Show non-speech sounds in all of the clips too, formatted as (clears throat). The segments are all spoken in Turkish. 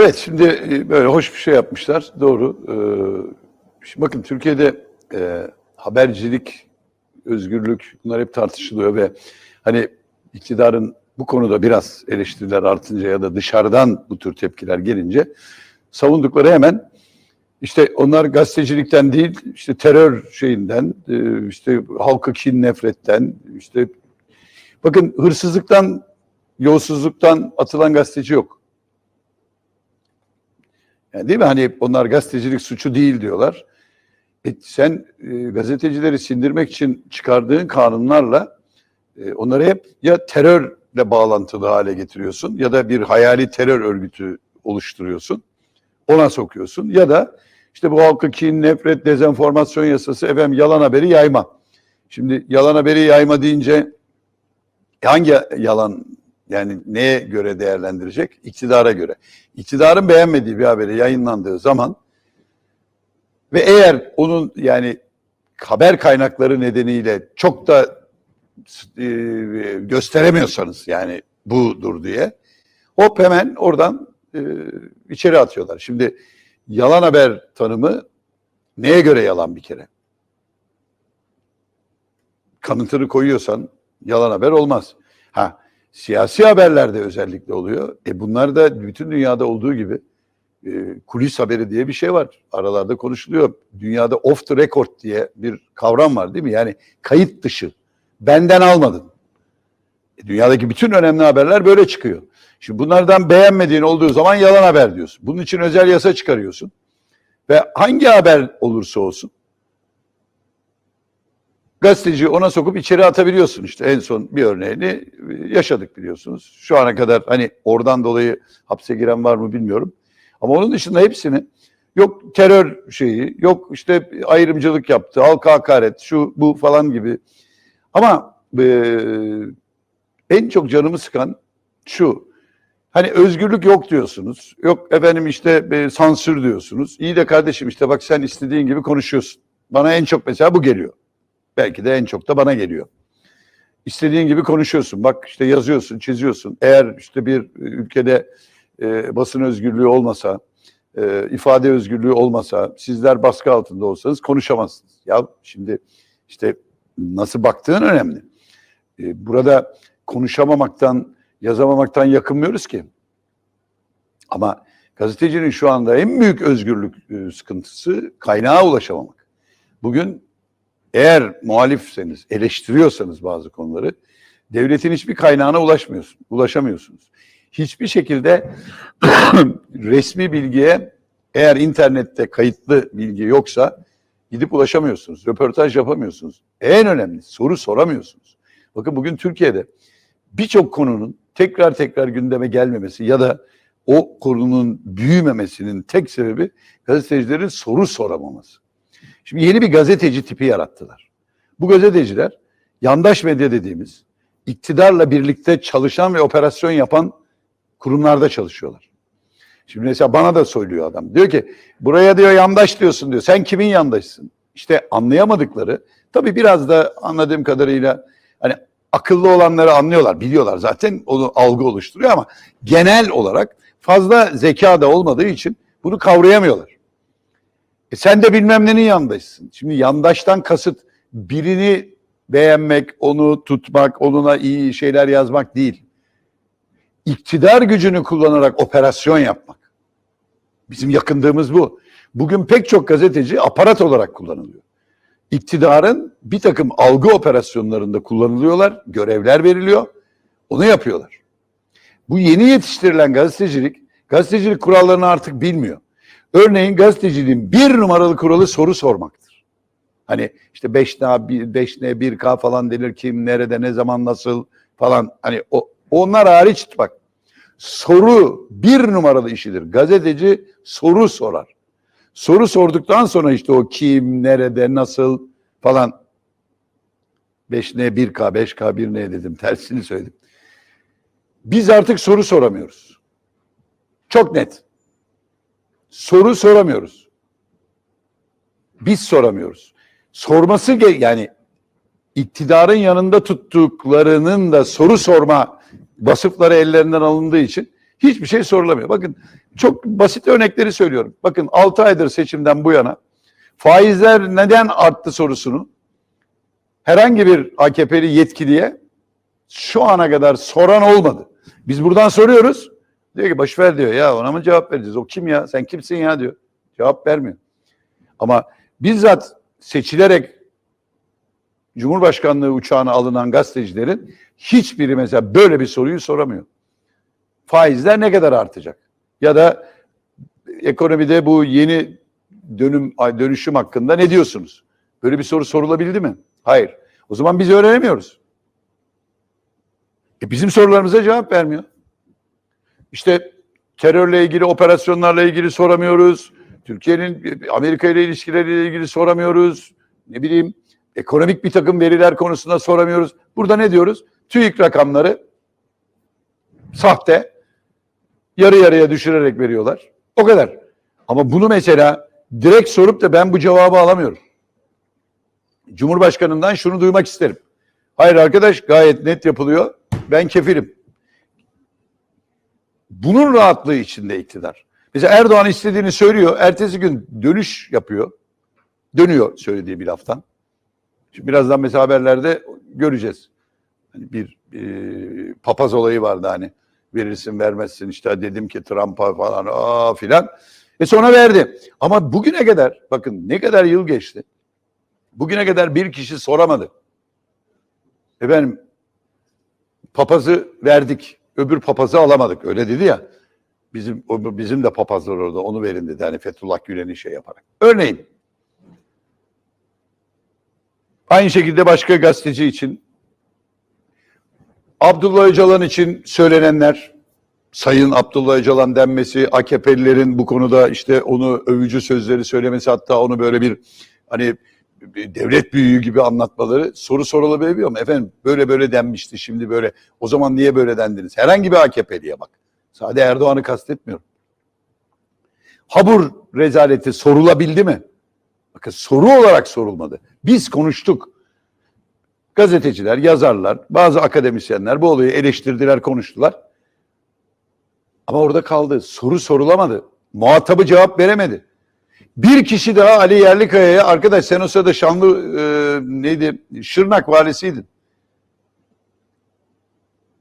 Evet şimdi e, böyle hoş bir şey yapmışlar. Doğru. Ee, Şimdi bakın Türkiye'de e, habercilik, özgürlük bunlar hep tartışılıyor ve hani iktidarın bu konuda biraz eleştiriler artınca ya da dışarıdan bu tür tepkiler gelince savundukları hemen işte onlar gazetecilikten değil işte terör şeyinden e, işte halkı kin nefretten işte bakın hırsızlıktan yolsuzluktan atılan gazeteci yok. Yani değil mi? Hani onlar gazetecilik suçu değil diyorlar. E, sen e, gazetecileri sindirmek için çıkardığın kanunlarla e, onları hep ya terörle bağlantılı hale getiriyorsun ya da bir hayali terör örgütü oluşturuyorsun. Ona sokuyorsun ya da işte bu halkı kin, nefret, dezenformasyon yasası efendim yalan haberi yayma. Şimdi yalan haberi yayma deyince hangi yalan yani neye göre değerlendirecek? İktidara göre. İktidarın beğenmediği bir haberi yayınlandığı zaman ve eğer onun yani haber kaynakları nedeniyle çok da e, gösteremiyorsanız yani budur diye hop hemen oradan e, içeri atıyorlar. Şimdi yalan haber tanımı neye göre yalan bir kere? Kanıtını koyuyorsan yalan haber olmaz. Ha siyasi haberlerde özellikle oluyor. E bunlar da bütün dünyada olduğu gibi e, kulis haberi diye bir şey var. Aralarda konuşuluyor. Dünyada off the record diye bir kavram var değil mi? Yani kayıt dışı. Benden almadın. E, dünyadaki bütün önemli haberler böyle çıkıyor. Şimdi bunlardan beğenmediğin olduğu zaman yalan haber diyorsun. Bunun için özel yasa çıkarıyorsun. Ve hangi haber olursa olsun gazeteciyi ona sokup içeri atabiliyorsun işte en son bir örneğini yaşadık biliyorsunuz. Şu ana kadar hani oradan dolayı hapse giren var mı bilmiyorum. Ama onun dışında hepsini yok terör şeyi, yok işte ayrımcılık yaptı, halka hakaret, şu bu falan gibi. Ama e, en çok canımı sıkan şu. Hani özgürlük yok diyorsunuz. Yok efendim işte e, sansür diyorsunuz. İyi de kardeşim işte bak sen istediğin gibi konuşuyorsun. Bana en çok mesela bu geliyor. Belki de en çok da bana geliyor. İstediğin gibi konuşuyorsun. Bak işte yazıyorsun, çiziyorsun. Eğer işte bir ülkede e, basın özgürlüğü olmasa, e, ifade özgürlüğü olmasa, sizler baskı altında olsanız konuşamazsınız. Ya şimdi işte nasıl baktığın önemli. E, burada konuşamamaktan, yazamamaktan yakınmıyoruz ki. Ama gazetecinin şu anda en büyük özgürlük e, sıkıntısı kaynağa ulaşamamak. Bugün eğer muhalifseniz, eleştiriyorsanız bazı konuları devletin hiçbir kaynağına ulaşmıyorsun, ulaşamıyorsunuz. Hiçbir şekilde (clears throat) resmi bilgiye eğer internette kayıtlı bilgi yoksa gidip ulaşamıyorsunuz. Röportaj yapamıyorsunuz. En önemli soru soramıyorsunuz. Bakın bugün Türkiye'de birçok konunun tekrar tekrar gündeme gelmemesi ya da o konunun büyümemesinin tek sebebi gazetecilerin soru soramaması. Şimdi yeni bir gazeteci tipi yarattılar. Bu gazeteciler yandaş medya dediğimiz iktidarla birlikte çalışan ve operasyon yapan kurumlarda çalışıyorlar. Şimdi mesela bana da söylüyor adam. Diyor ki buraya diyor yandaş diyorsun diyor. Sen kimin yandaşsın? İşte anlayamadıkları tabii biraz da anladığım kadarıyla hani akıllı olanları anlıyorlar, biliyorlar zaten onu algı oluşturuyor ama genel olarak fazla zeka da olmadığı için bunu kavrayamıyorlar. E sen de bilmem nenin yandaşsın. Şimdi yandaştan kasıt birini beğenmek, onu tutmak, onuna iyi şeyler yazmak değil. İktidar gücünü kullanarak operasyon yapmak. Bizim yakındığımız bu. Bugün pek çok gazeteci aparat olarak kullanılıyor. İktidarın bir takım algı operasyonlarında kullanılıyorlar, görevler veriliyor, onu yapıyorlar. Bu yeni yetiştirilen gazetecilik, gazetecilik kurallarını artık bilmiyor. Örneğin gazeteciliğin bir numaralı kuralı soru sormaktır. Hani işte 5N, 5N, 1K falan denir kim, nerede, ne zaman, nasıl falan. Hani o, onlar hariç bak. Soru bir numaralı işidir. Gazeteci soru sorar. Soru sorduktan sonra işte o kim, nerede, nasıl falan 5N, 1K, 5K, 1N dedim. Tersini söyledim. Biz artık soru soramıyoruz. Çok net. Soru soramıyoruz. Biz soramıyoruz. Sorması yani iktidarın yanında tuttuklarının da soru sorma vasıfları ellerinden alındığı için Hiçbir şey sorulamıyor. Bakın çok basit örnekleri söylüyorum. Bakın 6 aydır seçimden bu yana faizler neden arttı sorusunu herhangi bir AKP'li yetkiliye şu ana kadar soran olmadı. Biz buradan soruyoruz. Diyor ki boşver diyor ya ona mı cevap vereceğiz? O kim ya? Sen kimsin ya diyor. Cevap vermiyor. Ama bizzat seçilerek Cumhurbaşkanlığı uçağına alınan gazetecilerin hiçbiri mesela böyle bir soruyu soramıyor. Faizler ne kadar artacak? Ya da ekonomide bu yeni dönüm dönüşüm hakkında ne diyorsunuz? Böyle bir soru sorulabildi mi? Hayır. O zaman biz öğrenemiyoruz. E bizim sorularımıza cevap vermiyor. İşte terörle ilgili, operasyonlarla ilgili soramıyoruz. Türkiye'nin Amerika ile ilişkileriyle ilgili soramıyoruz. Ne bileyim ekonomik bir takım veriler konusunda soramıyoruz. Burada ne diyoruz? TÜİK rakamları sahte, yarı yarıya düşürerek veriyorlar. O kadar. Ama bunu mesela direkt sorup da ben bu cevabı alamıyorum. Cumhurbaşkanından şunu duymak isterim. Hayır arkadaş gayet net yapılıyor. Ben kefilim. Bunun rahatlığı içinde iktidar. Mesela Erdoğan istediğini söylüyor. Ertesi gün dönüş yapıyor. Dönüyor söylediği bir laftan. Şimdi birazdan mesela haberlerde göreceğiz. Hani bir e, papaz olayı vardı hani verirsin vermezsin işte dedim ki Trump'a falan aa filan. E sonra verdi. Ama bugüne kadar bakın ne kadar yıl geçti. Bugüne kadar bir kişi soramadı. Efendim papazı verdik. Öbür papazı alamadık. Öyle dedi ya. Bizim bizim de papazlar orada onu verin dedi. Hani Fethullah Gülen'i şey yaparak. Örneğin aynı şekilde başka gazeteci için Abdullah Öcalan için söylenenler Sayın Abdullah Öcalan denmesi, AKP'lilerin bu konuda işte onu övücü sözleri söylemesi hatta onu böyle bir hani devlet büyüğü gibi anlatmaları soru sorulabiliyor mu? Efendim böyle böyle denmişti şimdi böyle o zaman niye böyle dendiniz? Herhangi bir AKP'liye bak. Sade Erdoğan'ı kastetmiyorum. Habur rezaleti sorulabildi mi? Bakın soru olarak sorulmadı. Biz konuştuk. Gazeteciler, yazarlar, bazı akademisyenler bu olayı eleştirdiler, konuştular. Ama orada kaldı. Soru sorulamadı. Muhatabı cevap veremedi. Bir kişi daha Ali Yerlikaya'ya arkadaş sen o sırada Şanlı e, neydi Şırnak valisiydin.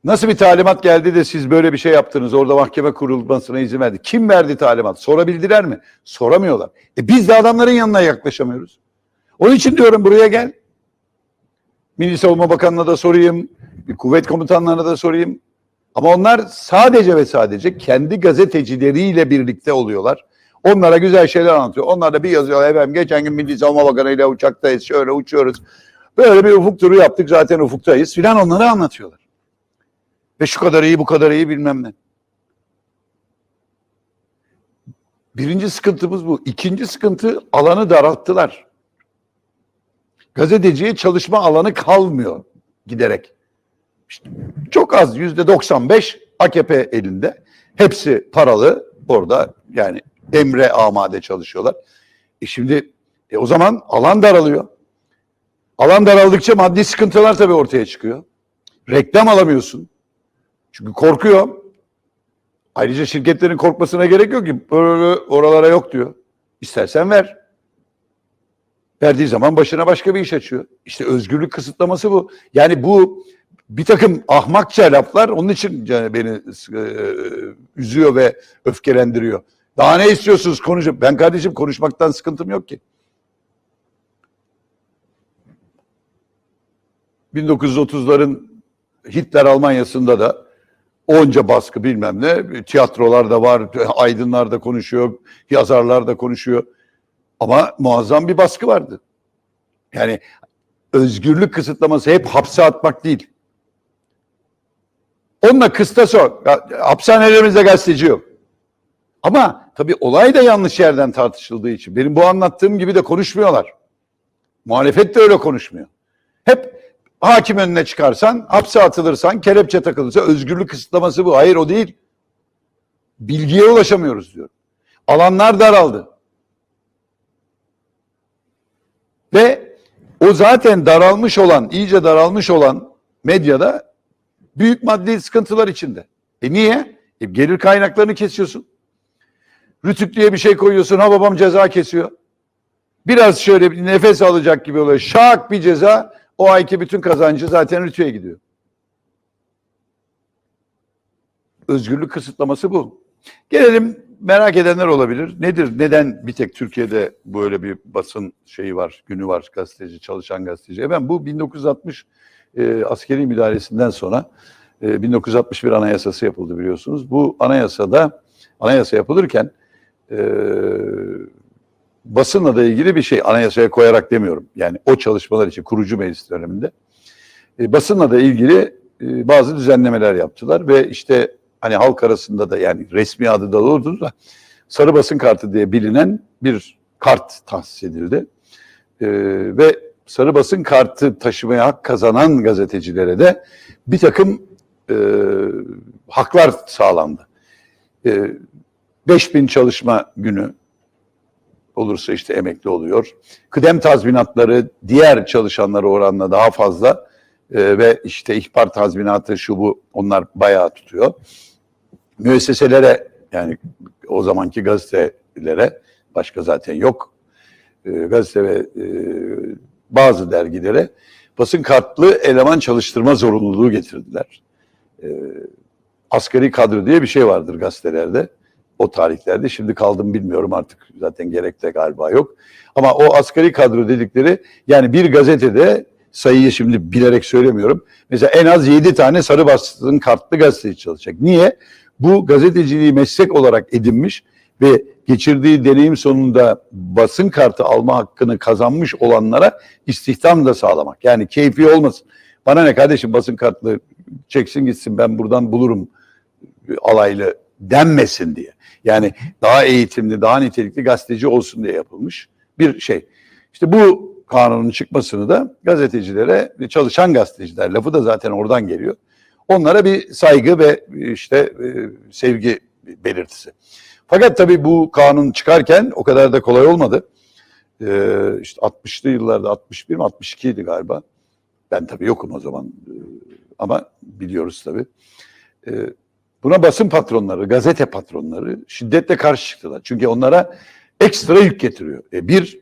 Nasıl bir talimat geldi de siz böyle bir şey yaptınız orada mahkeme kurulmasına izin verdi. Kim verdi talimat? Sorabildiler mi? Soramıyorlar. E biz de adamların yanına yaklaşamıyoruz. Onun için diyorum buraya gel. Milli Savunma Bakanı'na da sorayım. Kuvvet komutanlarına da sorayım. Ama onlar sadece ve sadece kendi gazetecileriyle birlikte oluyorlar. Onlara güzel şeyler anlatıyor. Onlar da bir yazıyorlar. Efendim geçen gün Milli Savunma Bakanı ile uçaktayız. Şöyle uçuyoruz. Böyle bir ufuk turu yaptık zaten ufuktayız filan onları anlatıyorlar. Ve şu kadar iyi bu kadar iyi bilmem ne. Birinci sıkıntımız bu. İkinci sıkıntı alanı daralttılar. Gazeteciye çalışma alanı kalmıyor giderek. İşte çok az yüzde 95 AKP elinde. Hepsi paralı orada yani emre amade çalışıyorlar. E şimdi e o zaman alan daralıyor. Alan daraldıkça maddi sıkıntılar tabii ortaya çıkıyor. Reklam alamıyorsun. Çünkü korkuyor. Ayrıca şirketlerin korkmasına gerek yok ki. Oralara yok diyor. İstersen ver. Verdiği zaman başına başka bir iş açıyor. İşte özgürlük kısıtlaması bu. Yani bu bir takım ahmakça laflar onun için beni e, üzüyor ve öfkelendiriyor. Daha ne istiyorsunuz konuşup? Ben kardeşim konuşmaktan sıkıntım yok ki. 1930'ların Hitler Almanya'sında da onca baskı bilmem ne, tiyatrolar da var, aydınlar da konuşuyor, yazarlar da konuşuyor. Ama muazzam bir baskı vardı. Yani özgürlük kısıtlaması hep hapse atmak değil. Onunla kıstas o. Hapishanelerimizde gazeteci yok. Ama tabii olay da yanlış yerden tartışıldığı için benim bu anlattığım gibi de konuşmuyorlar. Muhalefet de öyle konuşmuyor. Hep hakim önüne çıkarsan, hapse atılırsan, kelepçe takılırsa özgürlük kısıtlaması bu. Hayır o değil. Bilgiye ulaşamıyoruz diyor. Alanlar daraldı. Ve o zaten daralmış olan, iyice daralmış olan medyada büyük maddi sıkıntılar içinde. E niye? E, gelir kaynaklarını kesiyorsun. Rütük bir şey koyuyorsun. Ha babam ceza kesiyor. Biraz şöyle bir nefes alacak gibi oluyor. Şak bir ceza. O ayki bütün kazancı zaten Rütük'e gidiyor. Özgürlük kısıtlaması bu. Gelelim merak edenler olabilir. Nedir? Neden bir tek Türkiye'de böyle bir basın şeyi var, günü var gazeteci, çalışan gazeteci? Efendim bu 1960 e, askeri müdahalesinden sonra e, 1961 anayasası yapıldı biliyorsunuz. Bu anayasada anayasa yapılırken e, basınla da ilgili bir şey anayasaya koyarak demiyorum. Yani o çalışmalar için kurucu meclis döneminde e, basınla da ilgili e, bazı düzenlemeler yaptılar ve işte hani halk arasında da yani resmi adı da olurdu da sarı basın kartı diye bilinen bir kart tahsis edildi. E, ve sarı basın kartı taşımaya hak kazanan gazetecilere de bir takım e, haklar sağlandı. E, 5000 çalışma günü olursa işte emekli oluyor. Kıdem tazminatları diğer çalışanlara oranla daha fazla e, ve işte ihbar tazminatı şu bu onlar bayağı tutuyor. Müesseselere yani o zamanki gazetelere başka zaten yok. E, gazete ve e, bazı dergilere basın kartlı eleman çalıştırma zorunluluğu getirdiler. E, asgari kadro diye bir şey vardır gazetelerde o tarihlerde. Şimdi kaldım bilmiyorum artık zaten gerek de galiba yok. Ama o asgari kadro dedikleri yani bir gazetede sayıyı şimdi bilerek söylemiyorum. Mesela en az 7 tane sarı basın kartlı gazeteci çalışacak. Niye? Bu gazeteciliği meslek olarak edinmiş ve geçirdiği deneyim sonunda basın kartı alma hakkını kazanmış olanlara istihdam da sağlamak. Yani keyfi olmasın. Bana ne kardeşim basın kartlı çeksin gitsin ben buradan bulurum alaylı denmesin diye. Yani daha eğitimli, daha nitelikli gazeteci olsun diye yapılmış bir şey. İşte bu kanunun çıkmasını da gazetecilere, çalışan gazeteciler lafı da zaten oradan geliyor. Onlara bir saygı ve işte e, sevgi belirtisi. Fakat tabii bu kanun çıkarken o kadar da kolay olmadı. Ee, işte 60'lı yıllarda 61 mi 62 idi galiba. Ben tabii yokum o zaman ee, ama biliyoruz tabii. Ee, Buna basın patronları, gazete patronları şiddetle karşı çıktılar. Çünkü onlara ekstra yük getiriyor. E bir,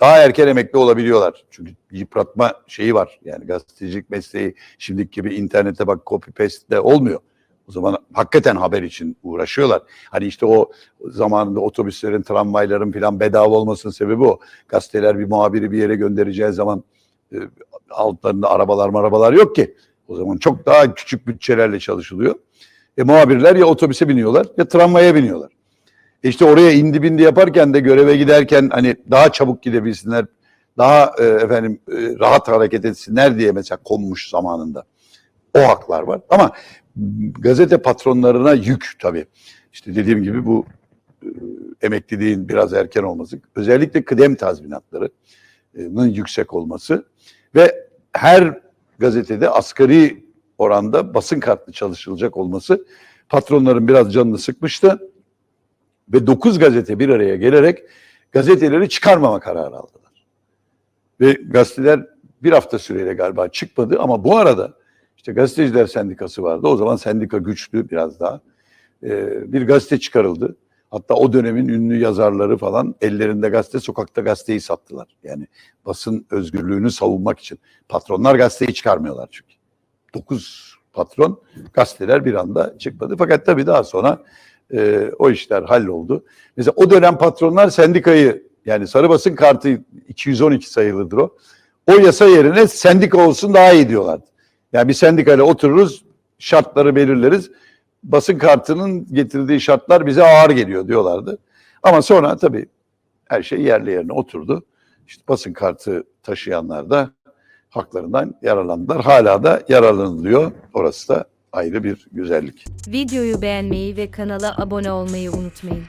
daha erken emekli olabiliyorlar. Çünkü yıpratma şeyi var. Yani gazetecilik mesleği şimdiki gibi internete bak copy paste de olmuyor. O zaman hakikaten haber için uğraşıyorlar. Hani işte o zamanında otobüslerin, tramvayların falan bedava olmasının sebebi o. Gazeteler bir muhabiri bir yere göndereceği zaman e, altlarında arabalar marabalar yok ki. O zaman çok daha küçük bütçelerle çalışılıyor. E, muhabirler ya otobüse biniyorlar ya tramvaya biniyorlar. E işte oraya indi bindi yaparken de göreve giderken hani daha çabuk gidebilsinler, daha e, efendim e, rahat hareket etsinler diye mesela konmuş zamanında. O haklar var. Ama gazete patronlarına yük tabii. İşte dediğim gibi bu e, emekliliğin biraz erken olması, özellikle kıdem tazminatlarının yüksek olması ve her gazetede asgari oranda basın kartlı çalışılacak olması patronların biraz canını sıkmıştı. Ve 9 gazete bir araya gelerek gazeteleri çıkarmama kararı aldılar. Ve gazeteler bir hafta süreyle galiba çıkmadı ama bu arada işte gazeteciler sendikası vardı. O zaman sendika güçlü biraz daha. Ee, bir gazete çıkarıldı. Hatta o dönemin ünlü yazarları falan ellerinde gazete, sokakta gazeteyi sattılar. Yani basın özgürlüğünü savunmak için. Patronlar gazeteyi çıkarmıyorlar çünkü. 9 patron gazeteler bir anda çıkmadı. Fakat tabii daha sonra e, o işler halloldu. Mesela o dönem patronlar sendikayı yani sarı basın kartı 212 sayılıdır o. O yasa yerine sendika olsun daha iyi diyorlardı. Yani bir sendikayla otururuz, şartları belirleriz. Basın kartının getirdiği şartlar bize ağır geliyor diyorlardı. Ama sonra tabii her şey yerli yerine oturdu. İşte basın kartı taşıyanlar da haklarından yararlandılar. Hala da yararlanılıyor. Orası da ayrı bir güzellik. Videoyu beğenmeyi ve kanala abone olmayı unutmayın.